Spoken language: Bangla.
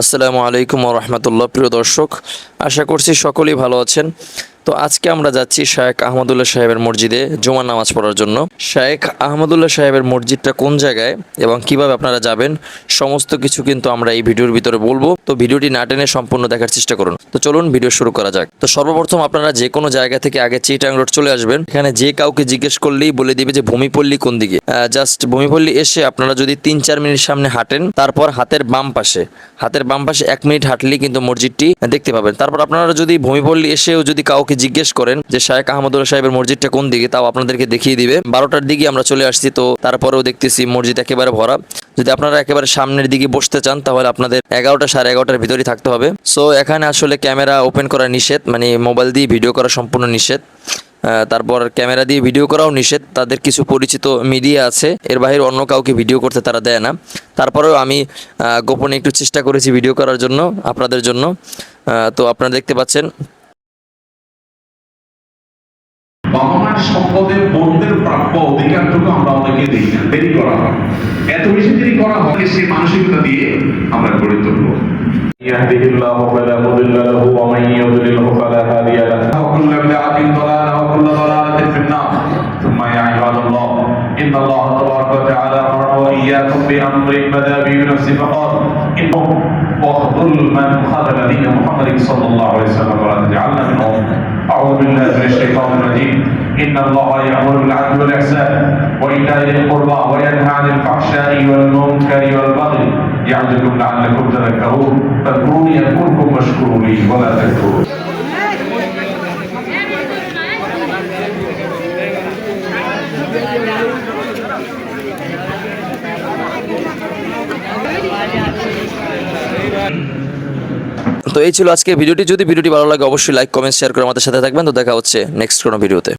আসসালামু আলাইকুম রহমতুল্লাহ। প্রিয় দর্শক আশা করছি সকলেই ভালো আছেন। তো আজকে আমরা যাচ্ছি শায়েখ আহমদুল্লাহ সাহেবের মসজিদে জুমার নামাজ পড়ার জন্য। শায়েখ আহমদুল্লাহ সাহেবের মসজিদটা কোন জায়গায় এবং কীভাবে আপনারা যাবেন, সমস্ত কিছু কিন্তু আমরা এই ভিডিওর ভিতরে বলব। তো ভিডিওটি না টেনে সম্পূর্ণ দেখার চেষ্টা করুন। তো চলুন ভিডিও শুরু করা যাক। তো সর্বপ্রথম আপনারা যে কোনো জায়গা থেকে আগে চিটাং রোড চলে আসবেন। এখানে যে কাউকে জিজ্ঞেস করলেই বলে দিবে যে ভূমিপল্লী কোন দিকে। জাস্ট ভূমিপল্লী এসে আপনারা যদি তিন চার মিনিট সামনে হাঁটেন, তারপর হাতের বাম পাশে, হাতের বাম পাশে এক মিনিট হাঁটলেই কিন্তু মসজিদটি দেখতে পাবেন। তারপর আপনারা যদি ভূমিপল্লী এসেও যদি কাউকে জিজ্ঞেস করেন যে শায়েখ আহমদুল্লাহ সাহেবের মসজিদটা কোন দিকে, তাও আপনাদেরকে দেখিয়ে দিবে। বারোটার দিকে আমরা চলে আসছি, তো তারপরেও দেখতেছি মসজিদ একেবারে ভরা। যদি আপনারা একেবারে সামনের দিকে বসতে চান, তাহলে আপনাদের এগারোটা সাড়ে এগারোটার ভিতরেই থাকতে হবে। সো এখানে আসলে ক্যামেরা ওপেন করা নিষেধ মানে মোবাইল দিয়ে ভিডিও করা সম্পূর্ণ নিষেধ। তারপর ক্যামেরা দিয়ে ভিডিও করাও নিষেধ। তাদের কিছু পরিচিত মিডিয়া আছে, এর বাইরে অন্য কাউকে ভিডিও করতে তারা দেয় না। তারপরেও আমি গোপনে একটু চেষ্টা করেছি ভিডিও করার জন্য, আপনাদের জন্য। তো আপনারা দেখতে পাচ্ছেন বাবা মায়ের সম্পদের বোনদের প্রাপ্য অধিকারটুকু আমরা অনেকে দিই না দেরি করা হয় এত বেশি দেরি করা হয় সেই মানসিকতা দিয়ে আমরা গড়ে তুলবো يهده الله فلا مضل له ومن يضلله فلا هادي له وكل بدعة ضلالة وكل ضلالة في النار ثم يا عباد الله إن الله تبارك وتعالى أمر وإياكم بأمر بدا به بنفسه فقال إنه واخذل من خذل دين محمد صلى الله عليه وسلم ولا تجعلنا منهم أعوذ بالله من الشيطان الرجيم إن الله يأمر بالعدل والإحسان وإيتاء ذي القربى وينهى عن الفحشاء والمنكر والبغي يعظكم لعلكم تذكرون فاذكروني أذكركم واشكروا لي ولا تكفرون তো এই ছিল আজকে ভিডিওটি যদি ভিডিওটি ভালো লাগে অবশ্যই লাইক কমেন্ট শেয়ার করে আমাদের সাথে থাকবেন তো দেখা হচ্ছে নেক্সট কোনো ভিডিওতে